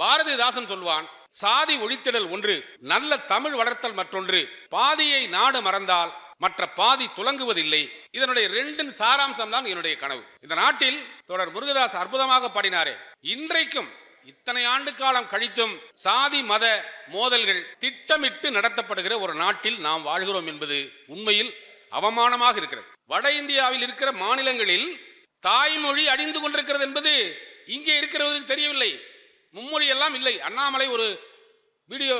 பாரதிதாசன் சொல்வான் சாதி ஒழித்திடல் ஒன்று நல்ல தமிழ் வளர்த்தல் மற்றொன்று. பாதியை நாடு மறந்தால் மற்ற பாதி துலங்குவதில்லை. இதனுடைய ரெண்டின் சாராம்சம் தான் என்னுடைய கனவு. இந்த நாட்டில் தொடர் முருகதாஸ் அற்புதமாக பாடினாரே. இன்றைக்கும் இத்தனை ஆண்டு காலம் கழித்தும் சாதி மத மோதல்கள் திட்டமிட்டு நடத்தப்படுகிற ஒரு நாட்டில் நாம் வாழ்கிறோம் என்பது உண்மையில் அவமானமாக இருக்கிறது. வட இந்தியாவில் இருக்கிற மாநிலங்களில் தாய்மொழி அழிந்து கொண்டிருக்கிறது என்பது இங்கே இருக்கிறவருக்கு தெரியவில்லை. மும்மொழி எல்லாம் இல்லை. அண்ணாமலை ஒரு வீடியோ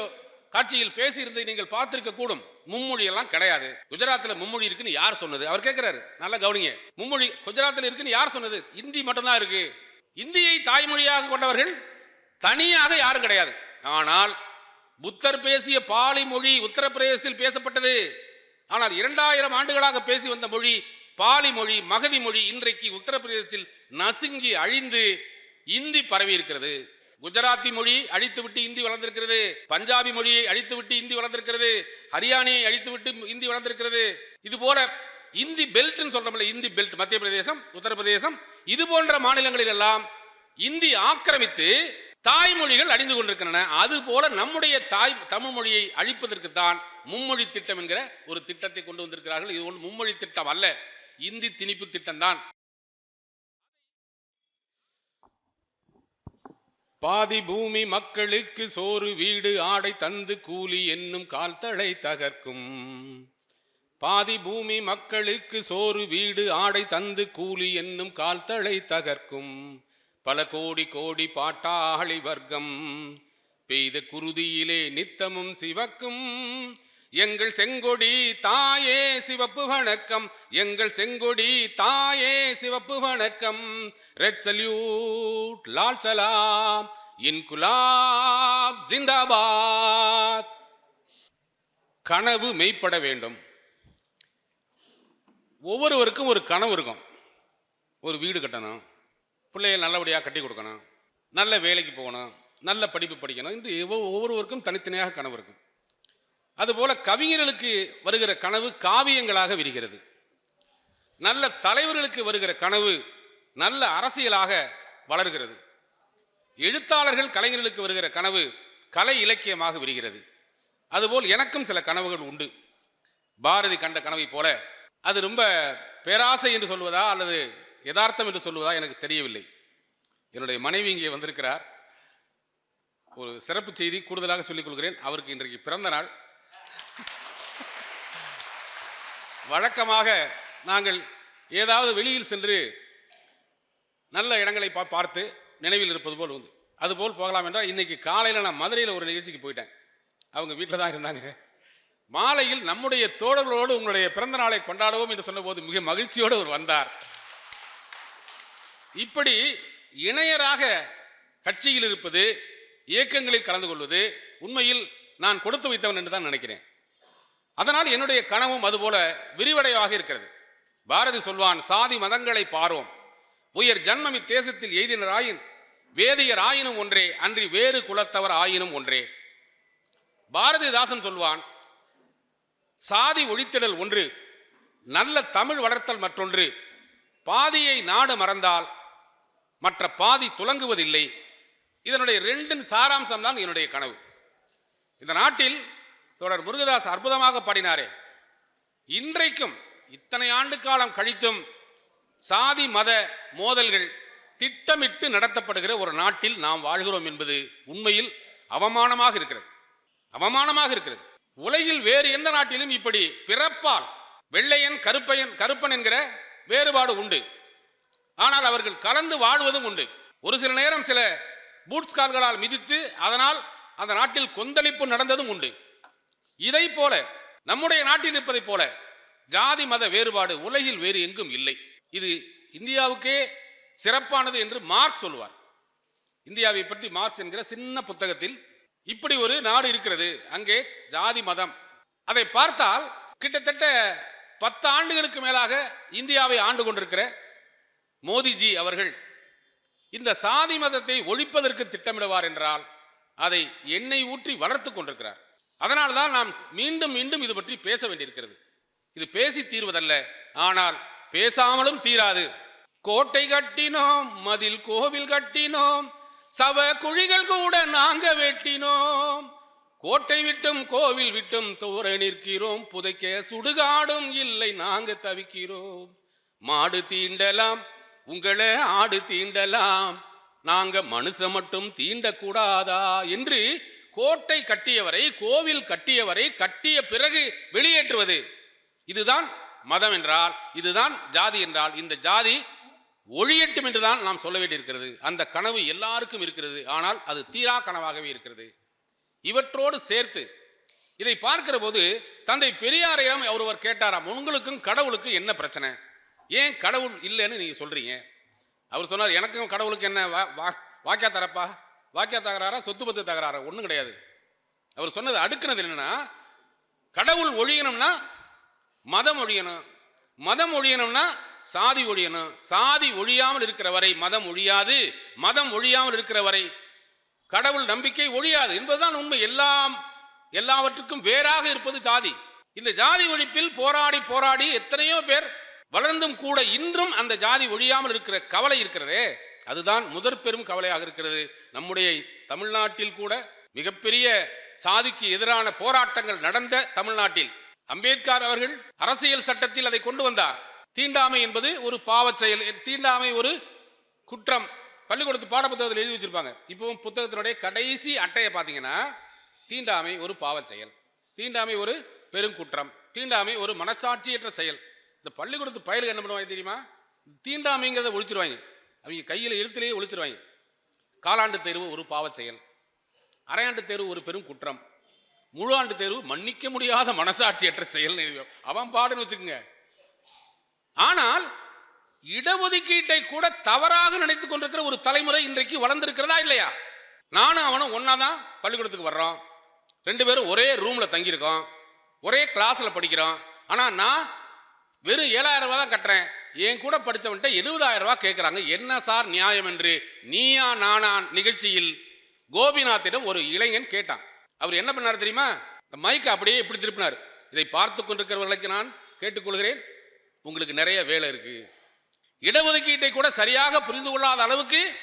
காட்சியில் பேசியிருந்ததை நீங்கள் பார்த்திருக்க கூடும். மும்மொழி எல்லாம் கிடையாது. குஜராத்ல மும்மொழி இருக்குன்னு யார் சொன்னது? அவர் கேட்கிறாரு நல்லா கவனிங்க. மும்மொழி குஜராத்தில் இருக்குன்னு யார் சொன்னது? இந்தி மட்டும்தான் இருக்கு. இந்தியை தாய்மொழியாக கொண்டவர்கள் தனியாக யாரும் கிடையாது. ஆனால் புத்தர் பேசிய பாலி மொழி உத்தரப்பிரதேசத்தில் பேசப்பட்டது. ஆனால் இரண்டாயிரம் ஆண்டுகளாக பேசி வந்த மொழி பாலி மொழி மகதி மொழி இன்றைக்கு உத்தரப்பிரதேசத்தில் நசுங்கி அழிந்து இந்தி பரவி இருக்கிறது. குஜராத்தி மொழி அழித்துவிட்டு இந்தி வளர்ந்திருக்கிறது. பஞ்சாபி மொழியை அழித்துவிட்டு இந்தி வளர்ந்திருக்கிறது. ஹரியானியை அழித்துவிட்டு இந்தி வளர்ந்திருக்கிறது. இது போல இந்தி பெல்ட்னு சொல்றோம்ல இந்தி பெல்ட் மத்திய பிரதேசம் உத்தரப்பிரதேசம் இது போன்ற மாநிலங்களில் எல்லாம் இந்தி ஆக்கிரமித்து தாய்மொழிகள் அழிந்து கொண்டிருக்கின்றன. அது போல நம்முடைய தாய் தமிழ் மொழியை அழிப்பதற்கு தான் மும்மொழி திட்டம் என்கிற ஒரு திட்டத்தை கொண்டு வந்திருக்கிறார்கள். இது ஒன்று மும்மொழி திட்டம் அல்ல இந்தி திணிப்பு திட்டம் தான். பாதி பூமி மக்களுக்கு சோறு வீடு ஆடை தந்து கூலி என்னும் கால்தளை தகர்க்கும். பாதி பூமி மக்களுக்கு சோறு வீடு ஆடை தந்து கூலி என்னும் கால்தளை தகர்க்கும். பல கோடி கோடி பாட்டாளி வர்க்கம் பெய்த குருதியிலே நித்தமும் சிவக்கும். எங்கள் செங்கொடி தாயே சிவப்பு வணக்கம். எங்கள் செங்கொடி தாயே சிவப்பு வணக்கம். ரெட் சல்யூட் லால் சலாம் இன்குலாப் ஜிந்தாபாத் கனவு மெய்ப்பட வேண்டும். ஒவ்வொருவருக்கும் ஒரு கனவு இருக்கும். ஒரு வீடு கட்டணும். பிள்ளைய நல்லபடியாக கட்டி கொடுக்கணும். நல்ல வேலைக்கு போகணும். நல்ல படிப்பு படிக்கணும். இன்று ஒவ்வொருவருக்கும் தனித்தனியாக கனவு இருக்கும். அதுபோல கவிஞர்களுக்கு வருகிற கனவு காவியங்களாக விரிகிறது. நல்ல தலைவர்களுக்கு வருகிற கனவு நல்ல அரசியலாக வளர்கிறது. எழுத்தாளர்கள் கலைஞர்களுக்கு வருகிற கனவு கலை இலக்கியமாக விரிகிறது. அதுபோல் எனக்கும் சில கனவுகள் உண்டு. பாரதி கண்ட கனவை போல அது ரொம்ப பேராசை என்று சொல்வதா அல்லது யதார்த்தம் என்று சொல்வதா எனக்கு தெரியவில்லை. என்னுடைய மனைவி இங்கே வந்திருக்கிறார். ஒரு சிறப்பு செய்தி கூடுதலாக சொல்லிக் கொள்கிறேன். அவருக்கு இன்றைக்கு பிறந்த நாள். வழக்கமாக நாங்கள் ஏதாவது வெளியில் சென்று நல்ல இடங்களை பா பார்த்து நினைவில் இருப்பது போல் வந்து அதுபோல் போகலாம் என்றால் இன்றைக்கி காலையில் நான் மதுரையில் ஒரு நிகழ்ச்சிக்கு போயிட்டேன். அவங்க வீட்டில் தான் இருந்தாங்க. மாலையில் நம்முடைய தோழர்களோடு உங்களுடைய பிறந்த நாளை கொண்டாடுவோம் என்று சொன்னபோது மிக மகிழ்ச்சியோடு அவர் வந்தார். இப்படி இணையராக கட்சியில் இருப்பது இயக்கங்களில் கலந்து கொள்வது உண்மையில் நான் கொடுத்து வைத்தவன் என்று தான் நினைக்கிறேன். அதனால் என்னுடைய கனவும் அதுபோல விரிவடைவாக இருக்கிறது. பாரதி சொல்வான் சாதி மதங்களை பாரோம். உயர் ஜன்மம் இத்தேசத்தில் எய்தினராயின் வேதியர் ஆயினும் ஒன்றே அன்றி வேறு குலத்தவர் ஆயினும் ஒன்றே. பாரதிதாசன் சொல்வான் சாதி ஒழித்திடல் ஒன்று நல்ல தமிழ் வளர்த்தல் மற்றொன்று. பாதியை நாடு மறந்தால் மற்ற பாதி துலங்குவதில்லை. இதனுடைய ரெண்டின் சாராம்சம் தான் என்னுடைய கனவு. இந்த நாட்டில் தொடர் முருகதாஸ் அற்புதமாக பாடினாரே. இன்றைக்கும் இத்தனை ஆண்டு காலம் கழித்தும் சாதி மத மோதல்கள் திட்டமிட்டு நடத்தப்படுகிற ஒரு நாட்டில் நாம் வாழ்கிறோம் என்பது உண்மையில் அவமானமாக இருக்கிறது. அவமானமாக இருக்கிறது. உலகில் வேறு எந்த நாட்டிலும் இப்படி பிறப்பால் வெள்ளையன் கருப்பையன் கருப்பன் என்கிற வேறுபாடு உண்டு. ஆனால் அவர்கள் கலந்து வாழ்வதும் உண்டு. ஒரு சில நேரம் சில பூட்ஸ்கார்களால் மிதித்து அதனால் அந்த நாட்டில் கொந்தளிப்பு நடந்ததும் உண்டு. இதை போல நம்முடைய நாட்டில் இருப்பதைப் போல ஜாதி மத வேறுபாடு உலகில் வேறு எங்கும் இல்லை. இது இந்தியாவுக்கே சிறப்பானது என்று மார்க்ஸ் சொல்லுவார் இந்தியாவை பற்றி மார்க்ஸ் என்கிற சின்ன புத்தகத்தில் இப்படி ஒரு நாடு இருக்கிறது அங்கே ஜாதி மதம். அதை பார்த்தால் கிட்டத்தட்ட பத்து ஆண்டுகளுக்கு மேலாக இந்தியாவை ஆண்டு கொண்டிருக்கிற மோதிஜி அவர்கள் இந்த சாதி மதத்தை ஒழிப்பதற்கு திட்டமிடுவார் என்றால் அதை எண்ணெய் ஊற்றி வளர்த்து கொண்டிருக்கிறார். அதனால் தான் நாம் மீண்டும் மீண்டும் இது பற்றி பேச வேண்டியிருக்கிறது. இது பேசி தீர்வதல்ல. ஆனால் பேசாமலும் தீராது. கோட்டை கட்டினோம் மதில் கோவில் கட்டினோம் சவ குழிகள் கூட நாங்க வெட்டினோம். கோட்டை விட்டும் கோவில் விட்டும் தூர நிற்கிறோம். புதைக்க சுடுகாடும் இல்லை நாங்க தவிக்கிறோம். மாடு தீண்டலாம் உங்களை ஆடு தீண்டலாம். நாங்க மனுஷ மட்டும் தீண்டக்கூடாதா என்று கோட்டை கட்டியவரை கோவில் கட்டியவரை கட்டிய பிறகு வெளியேற்றுவது. இதுதான் மதம் என்றால் இதுதான் ஜாதி என்றால் இந்த ஜாதி ஒழியட்டும் என்றுதான் நாம் சொல்ல வேண்டியிருக்கிறது. அந்த கனவு எல்லாருக்கும் இருக்கிறது. ஆனால் அது தீரா கனவாகவே இருக்கிறது. இவற்றோடு சேர்த்து இதை பார்க்கிற போது தந்தை பெரியாரையிடம் ஒருவர் கேட்டாராம் உங்களுக்கும் கடவுளுக்கும் என்ன பிரச்சனை? ஏன் கடவுள் இல்லைன்னு நீங்க சொல்றீங்க? அவர் சொன்னார் எனக்கும் கடவுளுக்கு என்ன வா- வா- வாக்கியா தரப்பா? வாக்கியா தகராறா சொத்து பத்து தகராறா ஒன்றும் கிடையாது. அவர் சொன்னது அடுக்குனது என்னன்னா கடவுள் ஒழியணும்னா மதம் ஒழியணும். மதம் ஒழியணும்னா சாதி ஒழியணும். சாதி ஒழியாமல் இருக்கிற வரை மதம் ஒழியாது. மதம் ஒழியாமல் இருக்கிற வரை கடவுள் நம்பிக்கை ஒழியாது. என்பதுதான் உண்மை. எல்லாம் எல்லாவற்றுக்கும் வேறாக இருப்பது ஜாதி. இந்த ஜாதி ஒழிப்பில் போராடி போராடி எத்தனையோ பேர் வளர்ந்தும் கூட இன்றும் அந்த ஜாதி ஒழியாமல் இருக்கிற கவலை இருக்கிறதே. அதுதான் முதற் பெரும் கவலையாக இருக்கிறது. நம்முடைய தமிழ்நாட்டில் கூட மிகப்பெரிய சாதிக்கு எதிரான போராட்டங்கள் நடந்த தமிழ்நாட்டில் அம்பேத்கர் அவர்கள் அரசியல் சட்டத்தில் அதை கொண்டு வந்தார். தீண்டாமை என்பது ஒரு பாவச் செயல் தீண்டாமை ஒரு குற்றம். பள்ளிக்கூடத்து பாடப்புத்தகத்தில் எழுதி வச்சிருப்பாங்க. இப்போவும் புத்தகத்தினுடைய கடைசி அட்டையை பார்த்தீங்கன்னா தீண்டாமை ஒரு பாவச் செயல் தீண்டாமை ஒரு பெருங்குற்றம் தீண்டாமை ஒரு மனச்சாட்சியற்ற செயல். இந்த பள்ளிக்கூடத்து பயிலுக்கு என்ன பண்ணுவாங்க தெரியுமா? தீண்டாமைங்கிறத ஒழிச்சிருவாங்க. அவங்க கையில் எழுத்துலேயே ஒழிச்சிருவாங்க. காலாண்டு தேர்வு ஒரு பாவச் செயல். அரையாண்டு தேர்வு ஒரு பெரும் குற்றம். முழு ஆண்டு தேர்வு மன்னிக்க முடியாத மனசாட்சியற்ற செயல் அவன் பாடுன்னு வச்சுக்கோங்க. ஆனால் இடஒதுக்கீட்டை கூட தவறாக நினைத்து கொண்டிருக்கிற ஒரு தலைமுறை இன்றைக்கு வளர்ந்துருக்கிறதா இல்லையா? நானும் அவனும் ஒன்றா தான் பள்ளிக்கூடத்துக்கு வர்றோம். ரெண்டு பேரும் ஒரே ரூமில் தங்கியிருக்கோம். ஒரே கிளாஸில் படிக்கிறோம். ஆனால் நான் வெறும் ஏழாயிரம் ரூபா தான் கட்டுறேன். என் கூட படித்தவன்ட்ட எழுபதாயிரம் ரூபாய் கேட்குறாங்க என்ன சார் நியாயம் என்று? நீயா நானா? நிகழ்ச்சியில் கோபிநாத்திடம் ஒரு இளைஞன் கேட்டான். அவர் என்ன பண்ணார் தெரியுமா? இந்த மைக்கை அப்படியே இப்படி திருப்பினார். இதை பார்த்து கொண்டிருக்கிறவர்களுக்கு நான் கேட்டுக்கொள்கிறேன். உங்களுக்கு நிறைய வேலை இருக்கு. இடஒதுக்கீட்டை கூட சரியாக புரிந்து கொள்ளாத அளவுக்கு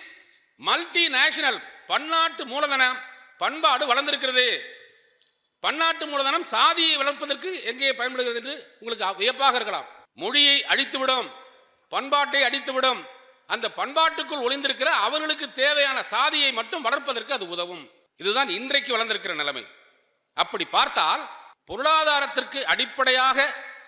மல்டி நேஷனல் பன்னாட்டு மூலதனம் பண்பாடு வளர்ந்திருக்கிறது. பன்னாட்டு மூலதனம் சாதியை வளர்ப்பதற்கு எங்கே பயன்படுகிறது என்று உங்களுக்கு வியப்பாக இருக்கலாம். மொழியை அழித்துவிடும் பண்பாட்டை அடித்துவிடும் அந்த பண்பாட்டுக்குள் ஒளிந்திருக்கிற அவர்களுக்கு தேவையான சாதியை மட்டும் வளர்ப்பதற்கு அது உதவும். இதுதான் இன்றைக்கு வளர்ந்திருக்கிற நிலைமை. அப்படி பார்த்தால் பொருளாதாரத்திற்கு அடிப்படையாக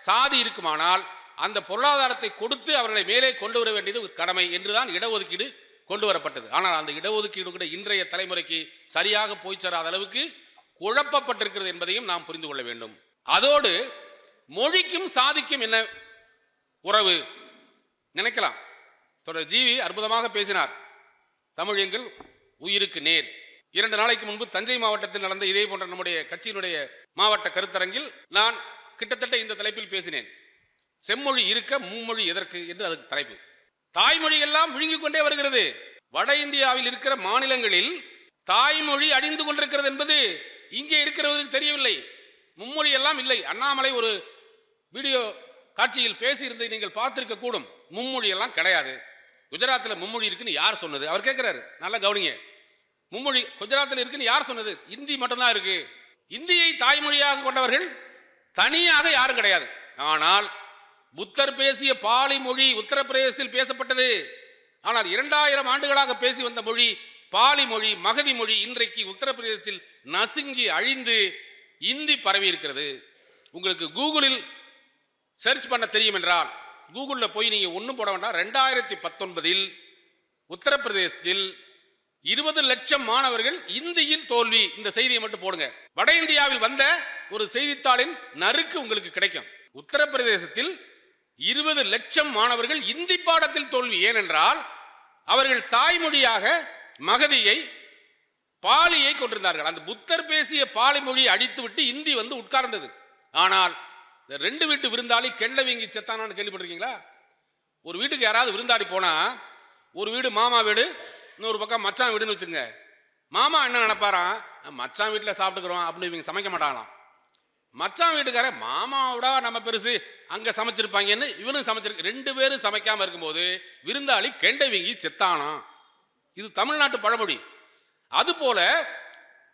சாதி இருக்குமானால் அந்த பொருளாதாரத்தை கொடுத்து அவர்களை மேலே கொண்டு வர வேண்டியது ஒரு கடமை என்றுதான் இடஒதுக்கீடு கொண்டு வரப்பட்டது. ஆனால் அந்த இடஒதுக்கீடு கூட இன்றைய தலைமுறைக்கு சரியாக போய் சேராத அளவுக்கு குழப்பப்பட்டிருக்கிறது என்பதையும் நாம் புரிந்து கொள்ள வேண்டும். அதோடு மொழிக்கும் சாதிக்கும் என்ன உறவு. நினைக்கலாம். தொடர் ஜீவி அற்புதமாக பேசினார். தமிழ் எங்கள் உயிருக்கு நேர். இரண்டு நாளைக்கு முன்பு தஞ்சை மாவட்டத்தில் நடந்த இதே போன்ற நம்முடைய கட்சியினுடைய மாவட்ட கருத்தரங்கில் நான் கிட்டத்தட்ட இந்த தலைப்பில் பேசினேன். செம்மொழி இருக்க மும்மொழி எதற்கு என்று அதுக்கு தலைப்பு. தாய்மொழி எல்லாம் விழுங்கிக் கொண்டே வருகிறது. வட இந்தியாவில் இருக்கிற மாநிலங்களில் தாய்மொழி அழிந்து கொண்டிருக்கிறது என்பது இங்கே இருக்கிறவருக்கு தெரியவில்லை. மும்மொழி எல்லாம் இல்லை. அண்ணாமலை ஒரு வீடியோ காட்சியில் பேசியிருந்ததை நீங்கள் பார்த்திருக்க கூடும். மும்மொழி எல்லாம் கிடையாது. குஜராத்தில் மும்மொழி இருக்குன்னு யார் சொன்னது? அவர் கேட்குறாரு நல்லா கவனிங்க. மும்மொழி குஜராத்தில் இருக்குன்னு யார் சொன்னது? இந்தி மட்டும்தான் இருக்கு. இந்தியை தாய்மொழியாக கொண்டவர்கள் தனியாக யாரும் கிடையாது. ஆனால் புத்தர் பேசிய பாலி மொழி உத்தரப்பிரதேசத்தில் பேசப்பட்டது. ஆனால் இரண்டாயிரம் ஆண்டுகளாக பேசி வந்த மொழி பாலி மொழி மகதி மொழி இன்றைக்கு உத்தரப்பிரதேசத்தில் நசுங்கி அழிந்து இந்தி பரவி இருக்கிறது. உங்களுக்கு கூகுளில் சர்ச் பண்ண தெரியும் என்றால் கூகுளில் போய் நீங்கள் ஒன்றும் போட வேண்டாம். ரெண்டாயிரத்தி பத்தொன்பதில் உத்தரப்பிரதேசத்தில் இருபது லட்சம் மாணவர்கள் இந்தியில் தோல்வி. இந்த செய்தியை மட்டும் போடுங்க. வட இந்தியாவில் வந்த ஒரு செய்தித்தாளின் நறுக்கு உங்களுக்கு கிடைக்கும். உத்தரப்பிரதேசத்தில் இருபது லட்சம் மாணவர்கள் இந்தி பாடத்தில் தோல்வி. ஏனென்றால் அவர்கள் தாய்மொழியாக மகதியை பாலியை கொண்டிருந்தார்கள். அந்த புத்தர் பேசிய பாலி மொழியை அடித்துவிட்டு இந்தி வந்து உட்கார்ந்தது. ஆனால் இந்த ரெண்டு வீட்டு விருந்தாளி கெள்ள வீங்கி செத்தானான்னு கேள்விப்பட்டிருக்கீங்களா? ஒரு வீட்டுக்கு யாராவது விருந்தாடி போனா ஒரு வீடு மாமா வீடு இன்னொரு பக்கம் மச்சான் வீடுன்னு வச்சுங்க மாமா என்ன நினைப்பாராம் மச்சான் வீட்டில் சாப்பிட்டுக்கிறோம் அப்படின்னு இவங்க சமைக்க மாட்டாங்களாம். மச்சான் வீட்டுக்கார மாமாவோட நம்ம பெருசு அங்கே சமைச்சிருப்பாங்கன்னு இவனும் சமைச்சிருக்கு ரெண்டு பேரும் சமைக்காமல் இருக்கும்போது விருந்தாளி கெண்டை வீங்கி செத்தானாம் இது தமிழ்நாட்டு பழமொழி. அதுபோல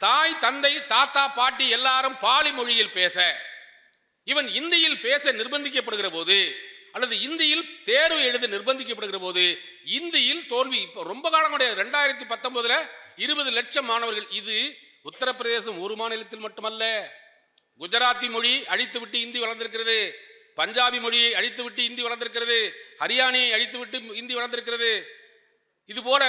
தாய் தந்தை தாத்தா பாட்டி எல்லாரும் பாலி மொழியில் பேச இவன் இந்தியில் பேச நிர்பந்திக்கப்படுகிற போது அல்லது இந்தியில் தேர்வு எழுத நிர்பந்திக்கப்படுகிற போது இந்தியில் தோல்வி இப்போ ரொம்ப காலம் கிடையாது ரெண்டாயிரத்தி பத்தொன்பதுல இருபது லட்சம் மாணவர்கள் இது உத்தரப்பிரதேசம் ஒரு மாநிலத்தில் மட்டுமல்ல. குஜராத்தி மொழி அழித்துவிட்டு இந்தி வளர்ந்திருக்கிறது. பஞ்சாபி மொழியை அழித்துவிட்டு இந்தி வளர்ந்திருக்கிறது. ஹரியானியை அழித்துவிட்டு இந்தி வளர்ந்திருக்கிறது. இது போல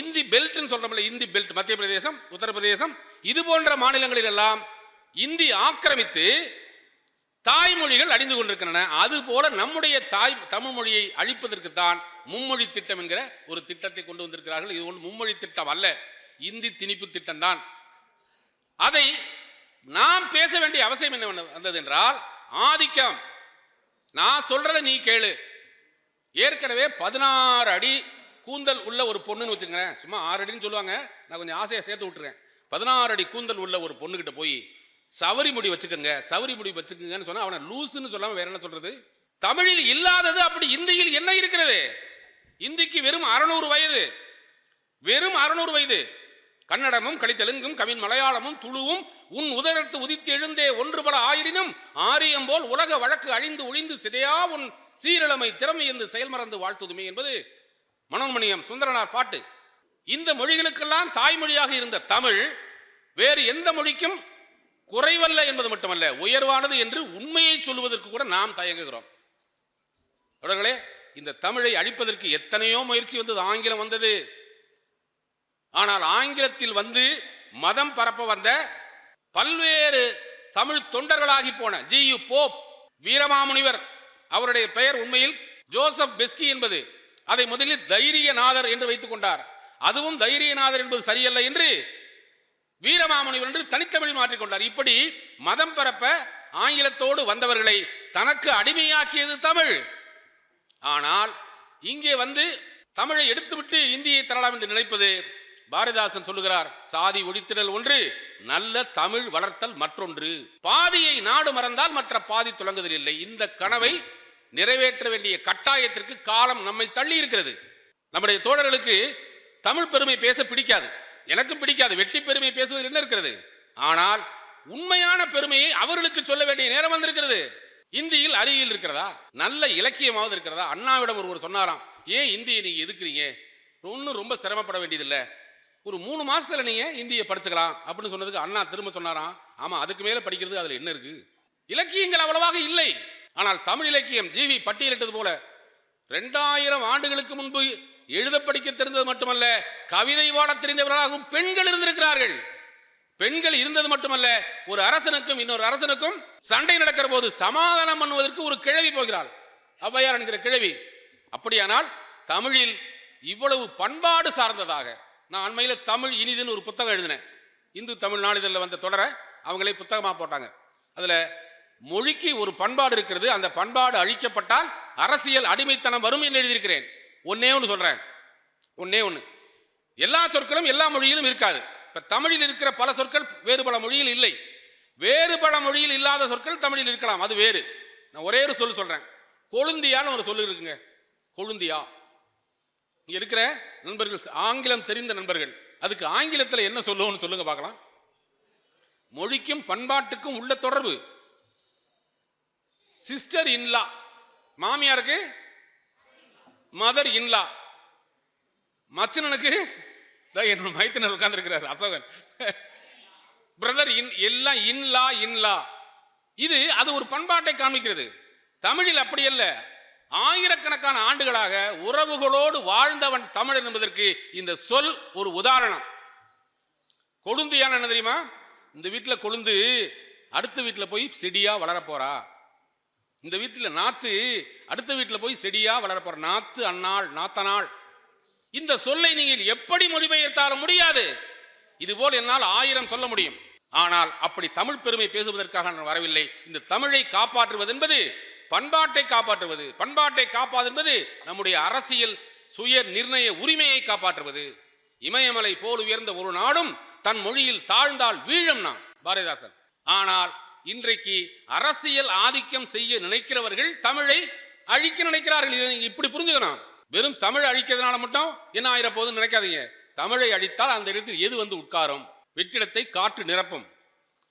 இந்தி பெல்ட்னு சொல்றோம்ல இந்தி பெல்ட் மத்திய பிரதேசம் உத்தரப்பிரதேசம் இது போன்ற மாநிலங்களில் எல்லாம் இந்தி ஆக்கிரமித்து தாய்மொழிகள் அழிந்து கொண்டிருக்கின்றன. அதுபோல நம்முடைய தாய் தமிழ் மொழியை அழிப்பதற்கு தான் மும்மொழி திட்டம் என்கிற ஒரு திட்டத்தை கொண்டு வந்திருக்கிறார்கள். இது ஒன்று மும்மொழி திட்டம் அல்ல. இந்தி திணிப்பு திட்டம் தான். அதை நாம் பேச வேண்டிய அவசியம் என்ன வந்தது என்றால் ஆதிக்கம். நான் சொல்றதை நீ கேளு. ஏற்கனவே பதினாறு அடி கூந்தல் உள்ள ஒரு பொண்ணுன்னு வச்சுக்கிறேன் சும்மா ஆறு அடின்னு சொல்லுவாங்க. நான் கொஞ்சம் ஆசையை சேர்த்து விட்டுறேன். பதினாறு அடி கூந்தல் உள்ள ஒரு பொண்ணுகிட்ட போய் சவரி முடி வச்சுக்கோங்க சவரி முடி வச்சுக்கோங்கன்னு சொன்னா அவனை லூசுன்னு சொல்லாம வேற என்ன சொல்றது? தமிழில் இல்லாதது அப்படி இந்தியில் என்ன இருக்கிறது? இந்திக்கு வெறும் அறுநூறு வயது. வெறும் அறுநூறு வயது. கன்னடமும் கலித்தெலுங்கும் கவின் மலையாளமும் துளுவும் உன் உதரத்து உதித்து எழுந்தே ஒன்று பல ஆயிரினும் ஆரியம் போல் உலக வழக்கு அழிந்து ஒழிந்து சிதையா உன் சீரழமை திறமை என்று செயல்மறந்து வாழ்த்துதுமே என்பது மனோன்மணியம் சுந்தரனார் பாட்டு. இந்த மொழிகளுக்கெல்லாம் தாய்மொழியாக இருந்த தமிழ் வேறு எந்த மொழிக்கும் குறைவல்ல என்பது மட்டுமல்ல உயர்வானது என்று உண்மையை சொல்லுவதற்கு கூட நாம் தயங்குகிறோம். அவர்களே இந்த தமிழை அழிப்பதற்கு எத்தனையோ முயற்சி வந்தது ஆங்கிலம் வந்தது. ஆனால் ஆங்கிலத்தில் வந்து மதம் பரப்ப வந்த பல்வேறு தமிழ் தொண்டர்களாகி போன ஜி யு போப் வீரமாமுனிவர் அவருடைய பெயர் உண்மையில் ஜோசப் பெஸ்கி என்பது. அதை முதலில் தைரியநாதர் என்று வைத்துக் கொண்டார். அதுவும் தைரியநாதர் என்பது சரியல்ல என்று வீரமாமுனிவர் என்று தனித்தமிழ் மாற்றிக்கொண்டார். இப்படி மதம் பரப்ப ஆங்கிலத்தோடு வந்தவர்களை தனக்கு அடிமையாக்கியது தமிழ். ஆனால் இங்கே வந்து தமிழை எடுத்துவிட்டு இந்தியை தரலாம் என்று நினைப்பது பாரதிதாசன் சொல்லுகிறார். சாதி ஒழித்திடல் ஒன்று நல்ல தமிழ் வளர்த்தல் மற்றொன்று. பாதியை நாடு மறந்தால் மற்ற பாதி துலங்குதல் இல்லை. இந்த கனவை நிறைவேற்ற வேண்டிய கட்டாயத்திற்கு காலம் நம்மை தள்ளி இருக்கிறது. நம்முடைய தோழர்களுக்கு தமிழ் பெருமை பேச பிடிக்காது. எனக்கும் பிடிக்காது. வெற்றி பெருமை பேசுவதில் என்ன இருக்கிறது? ஆனால் உண்மையான பெருமையை அவர்களுக்கு சொல்ல வேண்டிய நேரம் வந்திருக்கிறது. இந்தியில் அறிவியல் இருக்கிறதா? நல்ல இலக்கியமாவது இருக்கிறதா? அண்ணாவிடம் ஒருவர் சொன்னாராம் ஏன் இந்தியை நீங்க எதுக்குறீங்க? ஒன்றும் ரொம்ப சிரமப்பட வேண்டியதில்லை. ஒரு மூணு மாசத்துல நீங்க இந்தியை படிச்சுக்கலாம் அப்படின்னு சொன்னதுக்கு அண்ணா திரும்ப சொன்னாராம் ஆமா அதுக்கு மேல படிக்கிறது அதுல என்ன இருக்கு? இலக்கியங்கள் அவ்வளவாக இல்லை. ஆனால் தமிழ் இலக்கியம் ஜிவி பட்டியலிட்டது போல. ரெண்டாயிரம் ஆண்டுகளுக்கு முன்பு எழுத படிக்க தெரிந்தது மட்டுமல்ல கவிதை வாட தெரிந்தவர்களாகவும் பெண்கள் இருந்திருக்கிறார்கள். பெண்கள் இருந்தது மட்டுமல்ல ஒரு அரசனுக்கும் இன்னொரு அரசனுக்கும் சண்டை நடக்கிற போது சமாதானம் பண்ணுவதற்கு ஒரு கிழவி போகிறாள். ஔவையார் என்கிற கிழவி. அப்படியானால் தமிழில் இவ்வளவு பண்பாடு சார்ந்ததாக நான் அண்மையில் தமிழ் இனிதுன்னு ஒரு புத்தகம் எழுதினேன். இந்து தமிழ் நாளிதழில் வந்த தொடரை அவங்களே புத்தகமாக போட்டாங்க. அதில் மொழிக்கு ஒரு பண்பாடு இருக்கிறது அந்த பண்பாடு அழிக்கப்பட்டால் அரசியல் அடிமைத்தனம் வரும் என்று எழுதியிருக்கிறேன். ஒன்னே ஒன்று சொல்கிறேன் ஒன்னே ஒன்று எல்லா சொற்களும் எல்லா மொழியிலும் இருக்காது. இப்போ தமிழில் இருக்கிற பல சொற்கள் வேறு பல மொழியில் இல்லை. வேறு பல மொழியில் இல்லாத சொற்கள் தமிழில் இருக்கலாம். அது வேறு. நான் ஒரே ஒரு சொல் சொல்கிறேன் கொழுந்தியான்னு ஒரு சொல்லு இருக்குங்க. கொழுந்தியா. இங்கே இருக்கிற நண்பர்கள் ஆங்கிலம் தெரிந்த நண்பர்கள் அதுக்கு ஆங்கிலத்தில் என்ன சொல்லுவோம்னு சொல்லுங்க பார்க்கலாம். மொழிக்கும் பண்பாட்டுக்கும் உள்ள தொடர்பு. சிஸ்டர் இன்லா மாமியாருக்கு மதர் இன்லா மச்சனனுக்கு என்னோட மைத்தினர் உட்கார்ந்துருக்கிறார் அசோகன். பிரதர் இன் எல்லாம் இன்லா இன்லா இது அது ஒரு பண்பாட்டை காமிக்கிறது. தமிழில் அப்படி அல்ல. ஆயிரக்கணக்கான ஆண்டுகளாக உறவுகளோடு வாழ்ந்தவன் தமிழன் என்பதற்கு இந்த சொல் ஒரு உதாரணம். கொழுந்தியான என்ன தெரியுமா? இந்த வீட்டில் கொழுந்து அடுத்த வீட்டில் போய் செடியா வளரப்போறா இந்த வீட்டில் நாத்து அடுத்த வீட்டில் போய் செடியா வளரப்போற நாத்து அன்னாள் நாத்தனாள். இந்த சொல்லை நீங்கள் எப்படி மொழிபெயர்த்தாலும் முடியாது? இதுபோல் என்னால் ஆயிரம் சொல்ல முடியும். ஆனால் அப்படி தமிழ் பெருமை பேசுவதற்காக நான் வரவில்லை. இந்த தமிழை காப்பாற்றுவது என்பது பண்பாட்டை காப்பாற்றுவது. பண்பாட்டை காப்பாது என்பது நம்முடைய அரசியல் சுய நிர்ணய உரிமையை காப்பாற்றுவது. இமயமலை போல் உயர்ந்த ஒரு நாடும் தன் மொழியில் தாழ்ந்தால் வீழும் நாம். பாரதிதாசன். ஆனால் இன்றைக்கு அரசியல் ஆதிக்கம் செய்ய நினைக்கிறவர்கள் தமிழை அழிக்க நினைக்கிறார்கள். இதை இப்படி புரிஞ்சுக்கணும். வெறும் தமிழ் அழிக்கிறதுனால மட்டும் என்ன ஆயிர போகுதுன்னு நினைக்காதீங்க. தமிழை அழித்தால் அந்த இடத்தில் எது வந்து உட்காரும்? வெற்றிடத்தை காற்று நிரப்பும்.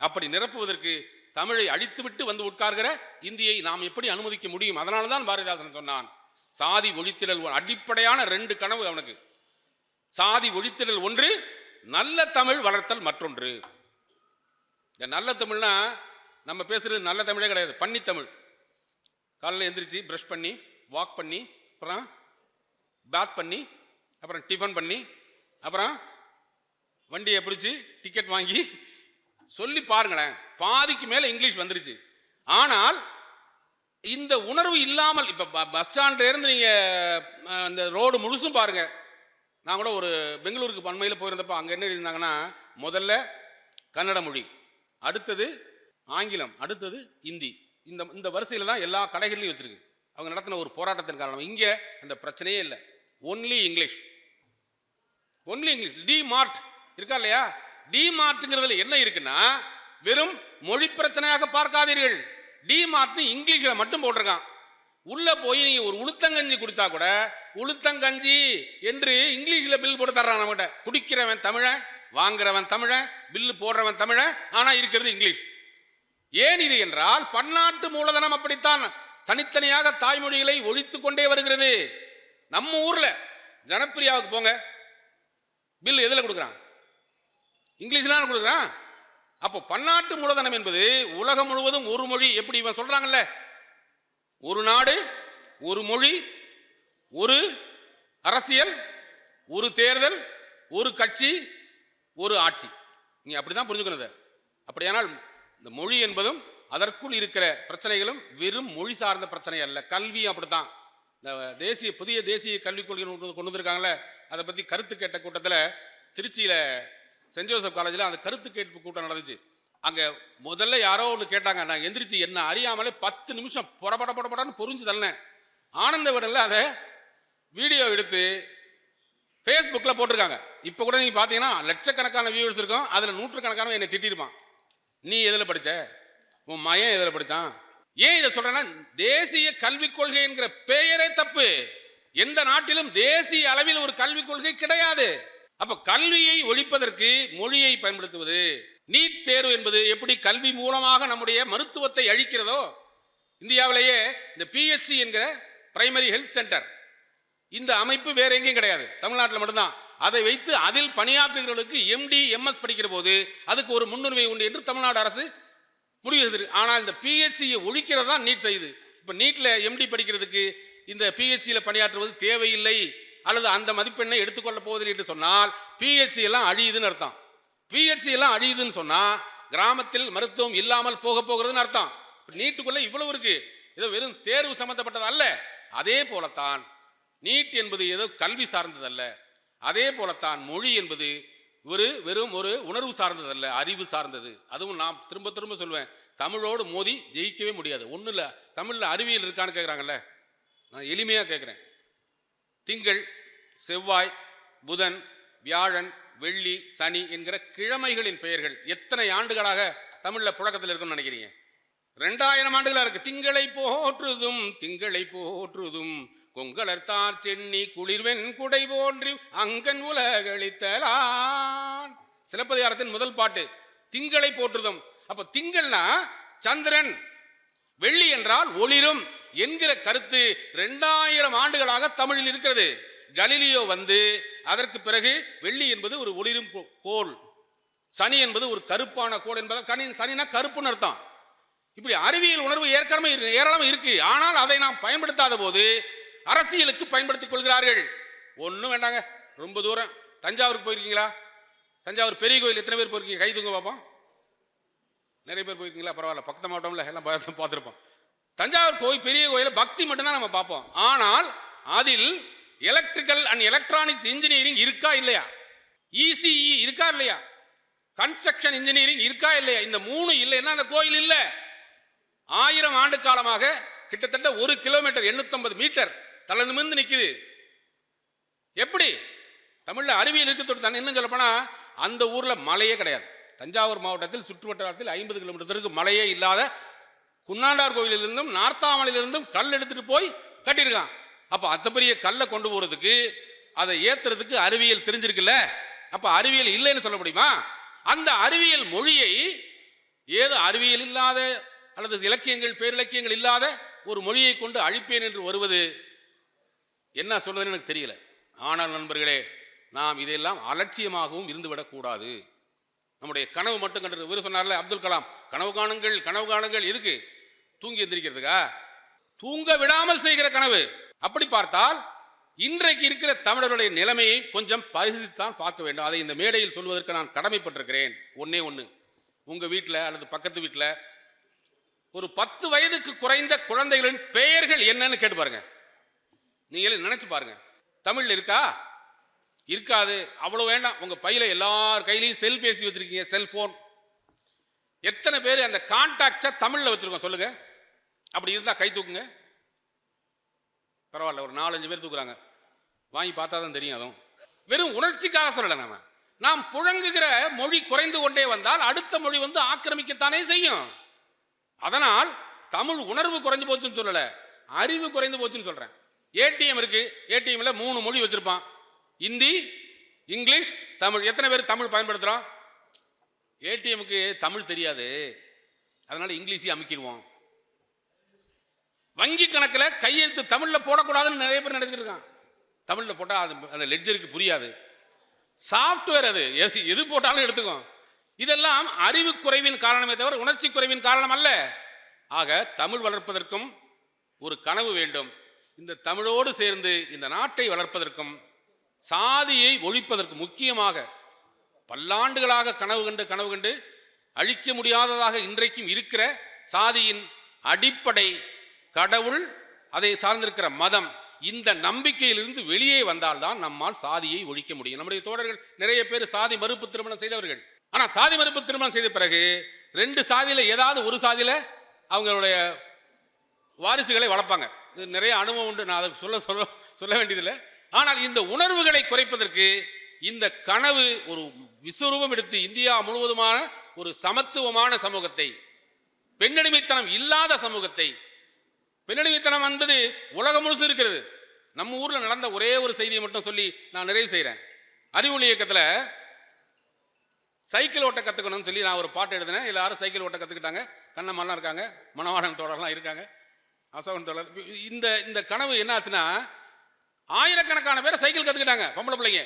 அப்படி நிரப்புவதற்கு தமிழை அழித்துவிட்டு வந்து உட்கார்கிற இந்தியை நாம் எப்படி அனுமதிக்க முடியும்? அதனால தான் பாரதிதாசன் சொன்னான் சாதி ஒழித்திடல் அடிப்படையான ரெண்டு கனவு அவனுக்கு. சாதி ஒழித்திடல் ஒன்று நல்ல தமிழ் வளர்த்தல் மற்றொன்று. இந்த நல்ல தமிழ்னா நம்ம பேசுகிறது நல்ல தமிழே கிடையாது. பண்ணி தமிழ் காலையில் எந்திரிச்சு ப்ரஷ் பண்ணி வாக் பண்ணி அப்புறம் பேத் பண்ணி அப்புறம் டிஃபன் பண்ணி அப்புறம் வண்டியை பிடிச்சி டிக்கெட் வாங்கி சொல்லி பாருங்களேன். பாதிக்கு மேலே இங்கிலீஷ் வந்துருச்சு. ஆனால் இந்த உணர்வு இல்லாமல் இப்போ பஸ் ஸ்டாண்ட்லேருந்து நீங்கள் அந்த ரோடு முழுசும் பாருங்கள் நான் கூட ஒரு பெங்களூருக்கு பண்மையில் போயிருந்தப்போ அங்கே என்ன இருந்தாங்கன்னா முதல்ல கன்னட மொழி அடுத்தது ஆங்கிலம் அடுத்தது இந்தி. இந்த இந்த வரிசையில் தான் எல்லா கடைகள்லையும் வச்சிருக்கு. அவங்க நடத்தின ஒரு போராட்டத்தின் காரணம். இங்கே அந்த பிரச்சனையே இல்லை. Only English only English D Mart இருக்கா இல்லையா? டி மார்ட்டுங்கிறதுல என்ன இருக்குன்னா வெறும் மொழி பிரச்சனையாக பார்க்காதீர்கள். டி மார்ட்னு இங்கிலீஷில் மட்டும் போட்டிருக்கான். உள்ளே போய் நீங்கள் ஒரு உளுத்தங்கஞ்சி குடித்தா கூட உளுத்தங்கஞ்சி என்று இங்கிலீஷில் பில் போட்டு தர்றான் நம்மகிட்ட. குடிக்கிறவன் தமிழன் வாங்குறவன் தமிழன் பில்லு போடுறவன் தமிழன் ஆனால் இருக்கிறது இங்கிலீஷ். ஏன் இது என்றால் பன்னாட்டு மூலதனம் அப்படித்தான் தனித்தனியாக தாய்மொழிகளை ஒழித்து கொண்டே வருகிறது. நம்ம ஊர்ல ஜனப்பிரியாவுக்கு போங்க. பில் எதில் கொடுக்குறான்? இங்கிலீஷ்லாம் கொடுக்குறான்? அப்போ பன்னாட்டு மூலதனம் என்பது உலகம் முழுவதும் ஒரு மொழி. எப்படி இவன் சொல்றாங்கல்ல? ஒரு நாடு ஒரு மொழி ஒரு அரசியல் ஒரு தேர்தல் ஒரு கட்சி ஒரு ஆட்சி. நீ அப்படிதான் புரிஞ்சுக்கணும் அப்படியானால் இந்த மொழி என்பதும் அதற்குள் இருக்கிற பிரச்சனைகளும் வெறும் மொழி சார்ந்த பிரச்சனை அல்ல. கல்வியும் அப்படித்தான். இந்த தேசிய புதிய தேசிய கல்விக் கொள்கை கொண்டு வந்திருக்காங்களே அதை பற்றி கருத்து கேட்ட கூட்டத்தில் திருச்சியில் சென்ட் ஜோசப் காலேஜில் அந்த கருத்து கேட்பு கூட்டம் நடந்துச்சு. அங்கே முதல்ல யாரோ ஒன்று கேட்டாங்க. நான் எந்திரிச்சு என்ன அறியாமலே பத்து நிமிஷம் புறப்பட புறப்படன்னு புரிஞ்சு தள்ளேன் ஆனந்த விடல அதை வீடியோ எடுத்து ஃபேஸ்புக்கில் போட்டிருக்காங்க. இப்போ கூட நீங்கள் பார்த்தீங்கன்னா லட்சக்கணக்கான வியூவர்ஸ் இருக்கும். அதில் நூற்றுக்கணக்கான என்னை திட்டிருப்பான். நீ எதில் படிச்ச? உன் மயன் எதில் படித்தான் ஏன் இதை சொல்றேன்னா தேசிய கல்விக் கொள்கை என்கிற பெயரே தப்பு. எந்த நாட்டிலும் தேசிய அளவில் ஒரு கல்விக் கொள்கை கிடையாது. அப்ப கல்வியை ஒழிப்பதற்கு மொழியை பயன்படுத்துவது நீட் தேர்வு என்பது எப்படி கல்வி மூலமாக நம்முடைய மருத்துவத்தை அழிக்கிறதோ? இந்தியாவிலேயே இந்த பிஹெச்சி என்கிற பிரைமரி ஹெல்த் சென்டர் இந்த அமைப்பு வேற எங்கேயும் கிடையாது. தமிழ்நாட்டில் மட்டும்தான். அதை வைத்து அதில் பணியாற்றுகிறவர்களுக்கு எம்டி எம்எஸ் படிக்கிற போது அதுக்கு ஒரு முன்னுரிமை உண்டு என்று தமிழ்நாடு அரசு முடிவு செய்திருக்கு. ஆனால் இந்த பிஹெச்சியை ஒழிக்கிறது தான் நீட் செய்யுது இப்போ நீட்டில் எம்டி படிக்கிறதுக்கு இந்த பிஹெச்சியில் பணியாற்றுவது தேவையில்லை அல்லது அந்த மதிப்பெண்ணை எடுத்துக்கொள்ள போவதில்லை என்று சொன்னால் பிஹெச்சி எல்லாம் அழியுதுன்னு அர்த்தம். பிஹெச்சி எல்லாம் அழியுதுன்னு சொன்னால் கிராமத்தில் மருத்துவம் இல்லாமல் போக போகிறதுன்னு அர்த்தம். இப்போ நீட்டுக்குள்ளே இவ்வளவு இருக்குது இது வெறும் தேர்வு சம்பந்தப்பட்டது அல்ல அதே போலத்தான் நீட் என்பது ஏதோ கல்வி சார்ந்ததல்ல. அதே போலத்தான் மொழி என்பது ஒரு வெறும் ஒரு உணர்வு சார்ந்ததல்ல அறிவு சார்ந்தது. அதுவும் நான் திரும்ப திரும்ப சொல்வேன். தமிழோடு மோதி ஜெயிக்கவே முடியாது. ஒன்றும் இல்லை. தமிழில் அறிவியல் இருக்கான்னு கேட்குறாங்கல்ல நான் எளிமையாக கேட்குறேன் திங்கள் செவ்வாய் புதன் வியாழன் வெள்ளி சனி என்கிற கிழமைகளின் பெயர்கள் எத்தனை ஆண்டுகளாக தமிழில் புழக்கத்தில் இருக்குன்னு நினைக்கிறீங்க? ரெண்டாயிரம் ஆண்டுகளாக இருக்குது திங்களை போற்றுதும் திங்களை போற்றுதும். கொங்கலர்த்தார் சென்னி குளிர்வெண் குடை போன்றி அங்கன் உலகழித்தலான். சிலப்பதிகாரத்தின் முதல் பாட்டு திங்களை போற்றுதும். அப்ப திங்கள்னா சந்திரன் வெள்ளி என்றால் ஒளிரும் என்கிற கருத்து ரெண்டாயிரம் ஆண்டுகளாக தமிழில் இருக்கிறது. கலிலியோ வந்து அதற்கு பிறகு வெள்ளி என்பது ஒரு ஒளிரும் கோ- கோள். சனி என்பது ஒரு கருப்பான கோல் என்பது கனி சனினா கருப்புன்னு அர்த்தம். இப்படி அறிவியல் உணர்வு ஏற்கனவே இருக்கு- இருக்கு. ஆனால் அதை நாம் பயன்படுத்தாத போது அரசியலுக்கு பயன்படுத்திக் கொள்கிறார்கள். ஒன்றும் வேண்டாங்க. ரொம்ப தூரம். தஞ்சாவூருக்கு போயிருக்கீங்களா? தஞ்சாவூர் பெரிய கோயில் எத்தனை பேர் போயிருக்கீங்க? கை தூங்க பார்ப்போம் நிறைய பேர் போயிருக்கீங்களா? பரவாயில்ல. பக்கத்து மாவட்டம்ல எல்லாம் பார்த்துருப்போம். தஞ்சாவூர் கோயில் பெரிய கோயில பக்தி மட்டும்தான் நம்ம பார்ப்போம். ஆனால் அதில் எலக்ட்ரிக்கல் அண்ட் எலக்ட்ரானிக்ஸ் இன்ஜினியரிங் இருக்கா இல்லையா? இசிஇ இருக்கா இல்லையா? கன்ஸ்ட்ரக்ஷன் இன்ஜினியரிங் இருக்கா இல்லையா? இந்த மூணு இல்லைன்னா அந்த கோயில் இல்லை. ஆயிரம் ஆண்டு காலமாக கிட்டத்தட்ட ஒரு கிலோமீட்டர் 850 மீட்டர். தளர்ந்து நிமிர்ந்து நிக்குது. எப்படி? தமிழில் அறிவியல் இருக்கத்தோடு தன் தண்ணி இன்னும் அந்த ஊரில் மலையே கிடையாது. தஞ்சாவூர் மாவட்டத்தில் சுற்றுவட்டாரத்தில் ஐம்பது கிலோமீட்டருக்கு மலையே இல்லாத குன்னாண்டார் கோயிலிலிருந்தும் நார்த்தாமலையிலிருந்தும் கல் எடுத்துகிட்டு போய் கட்டியிருக்கான். அப்போ அத்த பெரிய கல்லை கொண்டு போகிறதுக்கு அதை ஏற்றுறதுக்கு அறிவியல் தெரிஞ்சிருக்குல்ல? அப்போ அறிவியல் இல்லைன்னு சொல்ல முடியுமா? அந்த அறிவியல் மொழியை ஏதோ அறிவியல் இல்லாத அல்லது இலக்கியங்கள் பேரிலக்கியங்கள் இல்லாத ஒரு மொழியை கொண்டு அழிப்பேன் என்று வருவது என்ன சொல்றதுன்னு எனக்கு தெரியல. ஆனால் நண்பர்களே நாம் இதையெல்லாம் அலட்சியமாகவும் இருந்துவிடக்கூடாது. நம்முடைய கனவு மட்டும் கண்டு இவர் சொன்னார்ல அப்துல் கலாம் கனவு காணுங்கள் கனவு காணுங்கள் எதுக்கு? தூங்கி எந்திரிக்கிறதுக்கா? தூங்க விடாமல் செய்கிற கனவு. அப்படி பார்த்தால் இன்றைக்கு இருக்கிற தமிழர்களுடைய நிலைமையை கொஞ்சம் பரிசித்தான் பார்க்க வேண்டும். அதை இந்த மேடையில் சொல்வதற்கு நான் கடமைப்பட்டிருக்கிறேன். ஒன்னே ஒன்று உங்கள் வீட்டில் அல்லது பக்கத்து வீட்டில் ஒரு பத்து வயதுக்கு குறைந்த குழந்தைகளின் பெயர்கள் என்னன்னு கேட்டு பாருங்கள் நீங்களே நினைச்சு பாருங்க. தமிழில் இருக்கா? இருக்காது. அவ்வளோ வேண்டாம். உங்கள் பையில எல்லார் கையிலையும் செல்பேசி வச்சிருக்கீங்க செல்ஃபோன் எத்தனை பேர் அந்த கான்டாக்டை தமிழில் வச்சுருக்கோம் சொல்லுங்க. அப்படி இருந்தால் கை தூக்குங்க. பரவாயில்ல ஒரு நாலஞ்சு பேர் தூக்குறாங்க. வாங்கி பார்த்தா தான் தெரியும் அதுவும். வெறும் உணர்ச்சிக்காக சொல்லலை நம்ம நாம் புழங்குகிற மொழி குறைந்து கொண்டே வந்தால் அடுத்த மொழி வந்து ஆக்கிரமிக்கத்தானே செய்யும். அதனால் தமிழ் உணர்வு குறைஞ்சு போச்சுன்னு சொல்லலை. அறிவு குறைந்து போச்சுன்னு சொல்கிறேன் ஏடிஎம் இருக்கு. ஏடிஎம்ல மூணு மொழி வச்சிருப்பான். இந்தி இங்கிலீஷ் தமிழ். எத்தனை பேர் தமிழ் பயன்படுத்துறோம் ஏடிஎம்க்கு தமிழ் தெரியாது. அதனால இங்கிலீஷையும் அமைக்கிடுவோம் வங்கி கணக்கில் கையெழுத்து தமிழில் போடக்கூடாதுன்னு நிறைய பேர் நினைச்சிட்டு இருக்கான். தமிழில் போட்டால் அது அந்த லெட்ஜருக்கு புரியாது. சாஃப்ட்வேர் அது. எது எது போட்டாலும் எடுத்துக்கும். இதெல்லாம் அறிவு குறைவின் காரணமே தவிர உணர்ச்சி குறைவின் காரணம் அல்ல ஆக தமிழ் வளர்ப்பதற்கும் ஒரு கனவு வேண்டும். இந்த தமிழோடு சேர்ந்து இந்த நாட்டை வளர்ப்பதற்கும் சாதியை ஒழிப்பதற்கு முக்கியமாக பல்லாண்டுகளாக கனவு கண்டு கனவு கண்டு அழிக்க முடியாததாக இன்றைக்கும் இருக்கிற சாதியின் அடிப்படை கடவுள் அதை சார்ந்திருக்கிற மதம் இந்த நம்பிக்கையிலிருந்து வெளியே வந்தால்தான் நம்மால் சாதியை ஒழிக்க முடியும். நம்முடைய தோழர்கள் நிறைய பேர் சாதி மறுப்பு திருமணம் செய்தவர்கள். ஆனால் சாதி மறுப்பு திருமணம் செய்த பிறகு ரெண்டு சாதியில் ஏதாவது ஒரு சாதியில் அவங்களுடைய வாரிசுகளை வளர்ப்பாங்க. நிறைய அனுபவம் உண்டு. நான் அதுக்கு சொல்ல சொல்ல சொல்ல வேண்டியதில்லை. ஆனால் இந்த உணர்வுகளை குறைப்பதற்கு இந்த கனவு ஒரு விஸ்வரூபம் எடுத்து இந்தியா முழுவதுமான ஒரு சமத்துவமான சமூகத்தை பெண்ணடிமைத்தனம் இல்லாத சமூகத்தை பெண்ணடிமைத்தனம் என்பது உலகம் முழுசு இருக்கிறது. நம்ம ஊரில் நடந்த ஒரே ஒரு செய்தியை மட்டும் சொல்லி நான் நிறைவு செய்கிறேன் அறிவொளி இயக்கத்தில் சைக்கிள் ஓட்ட கற்றுக்கணும்னு சொல்லி நான் ஒரு பாட்டு எழுதினேன். எல்லாரும் சைக்கிள் ஓட்ட கற்றுக்கிட்டாங்க கண்ணம்மாலாம் இருக்காங்க. மணவாளன் தோழர்லாம் இருக்காங்க. அசோகன் தோழர். இந்த இந்த கனவு என்ன ஆச்சுன்னா ஆயிரக்கணக்கான பேரை சைக்கிள் கற்றுக்கிட்டாங்க பொம்பளை பிள்ளைங்க.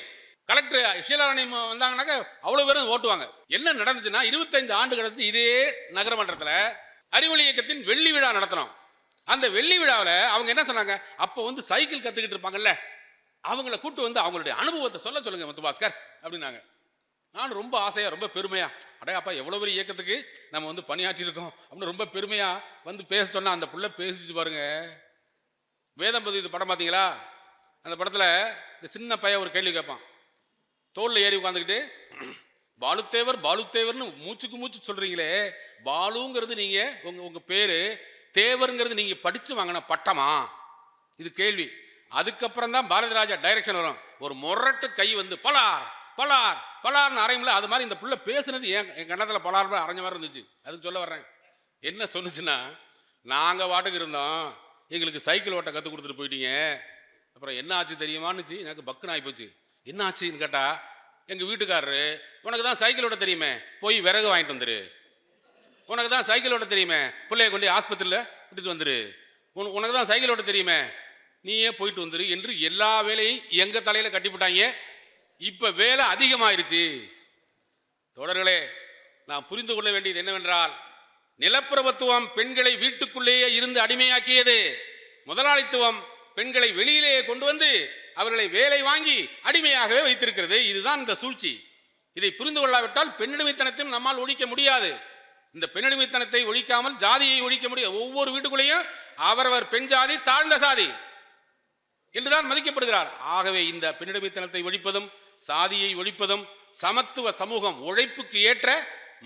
கலெக்டர் ஷீலாராணி வந்தாங்கன்னாக்க அவ்வளோ பேரும் ஓட்டுவாங்க. என்ன நடந்துச்சுன்னா இருபத்தைந்து ஆண்டு கிடச்சி இதே நகரமன்றத்தில் அறிவொளி இயக்கத்தின் வெள்ளி விழா நடத்தினோம். அந்த வெள்ளி விழாவில் அவங்க என்ன சொன்னாங்க? அப்போ வந்து சைக்கிள் கற்றுக்கிட்டு இருப்பாங்கல்ல அவங்கள கூட்டு வந்து அவங்களுடைய அனுபவத்தை சொல்ல சொல்லுங்க முத்துபாஸ்கர் அப்படின்னாங்க. நான் ரொம்ப ஆசையாக ரொம்ப பெருமையா அடே அப்பா எவ்வளோ பெரிய இயக்கத்துக்கு நம்ம வந்து பணியாற்றியிருக்கோம் அப்படின்னு ரொம்ப பெருமையாக வந்து பேச சொன்னால் அந்த பிள்ளை பேசிச்சு பாருங்க. வேதம்பதி இது படம் பார்த்தீங்களா? அந்த படத்தில் இந்த சின்ன பையன் ஒரு கேள்வி கேட்பான். தோளில் ஏறி உட்காந்துக்கிட்டு பாலுத்தேவர் பாலுத்தேவர்னு மூச்சுக்கு மூச்சு சொல்கிறீங்களே பாலுங்கிறது நீங்கள் உங்கள் உங்கள் பேர் தேவருங்கிறது நீங்கள் படித்து வாங்கின பட்டமா? இது கேள்வி. அதுக்கப்புறம் தான் பாரதி ராஜா டைரக்ஷன் வரும். ஒரு முரட்டு கை வந்து பலார்! பலார் பலார்னு அரையும்ல அது மாதிரி இந்த பிள்ளை பேசுனது என் என் கண்ணத்தில் பலார் அரைஞ்ச மாதிரி இருந்துச்சு. அதுக்கு சொல்ல வர்றேன். என்ன சொன்னுச்சுன்னா நாங்கள் வாட்டுக்கு இருந்தோம். எங்களுக்கு சைக்கிள் ஓட்ட கற்றுக் கொடுத்துட்டு போயிட்டீங்க. அப்புறம் என்ன ஆச்சு தெரியுமான்னுச்சு? எனக்கு பக்குன்னு ஆகி போச்சு. என்ன ஆச்சுன்னு கேட்டால் எங்கள் வீட்டுக்காரரு உனக்கு தான் சைக்கிள் ஓட்ட தெரியுமே போய் விறகு வாங்கிட்டு வந்துரு. உனக்கு தான் சைக்கிள் ஓட்ட தெரியுமே பிள்ளைய கொண்டு ஆஸ்பத்திரியில் விட்டுட்டு வந்துரு. உன் உனக்கு தான் சைக்கிள் ஓட்ட தெரியுமே நீயே போயிட்டு வந்துரு என்று எல்லா வேலையும் எங்கள் தலையில் கட்டிவிட்டாங்க இப்போ வேலை அதிகமாயிருச்சு. தொடர்களே நாம் புரிந்து கொள்ள வேண்டியது என்னவென்றால் நிலப்பிரபுத்துவம் பெண்களை வீட்டுக்குள்ளேயே இருந்து அடிமையாக்கியது. முதலாளித்துவம் பெண்களை வெளியிலேயே கொண்டு வந்து அவர்களை வேலை வாங்கி அடிமையாகவே வைத்திருக்கிறது. இதுதான் இந்த சூழ்ச்சி. இதை புரிந்து கொள்ளாவிட்டால் பெண்ணடிமைத்தனத்தையும் நம்மால் ஒழிக்க முடியாது. இந்த பெண்ணடிமைத்தனத்தை ஒழிக்காமல் ஜாதியை ஒழிக்க முடியாது. ஒவ்வொரு வீட்டுக்குள்ளேயும் அவரவர் பெண் ஜாதி தாழ்ந்த சாதி என்றுதான் மதிக்கப்படுகிறார். ஆகவே இந்த பெண்ணடிமைத்தனத்தை ஒழிப்பதும் சாதியை ஒழிப்பதும் சமத்துவ சமூகம் உழைப்புக்கு ஏற்ற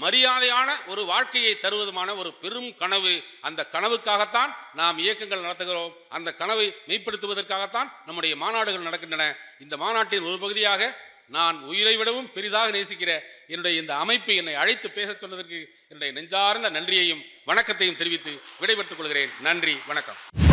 மரியாதையான ஒரு வாழ்க்கையை தருவதுமான ஒரு பெரும் கனவு. அந்த கனவுக்காகத்தான் நாம் இயக்கங்கள் நடத்துகிறோம். அந்த கனவை மெய்ப்படுத்துவதற்காகத்தான் நம்முடைய மாநாடுகள் நடக்கின்றன. இந்த மாநாட்டின் ஒரு பகுதியாக நான் உயிரை விடவும் பெரிதாக நேசிக்கிற என்னுடைய இந்த அமைப்பு என்னை அழைத்து பேசச் சொன்னதற்கு என்னுடைய நெஞ்சார்ந்த நன்றியையும் வணக்கத்தையும் தெரிவித்து விடைபெற்றுக் கொள்கிறேன். நன்றி வணக்கம்.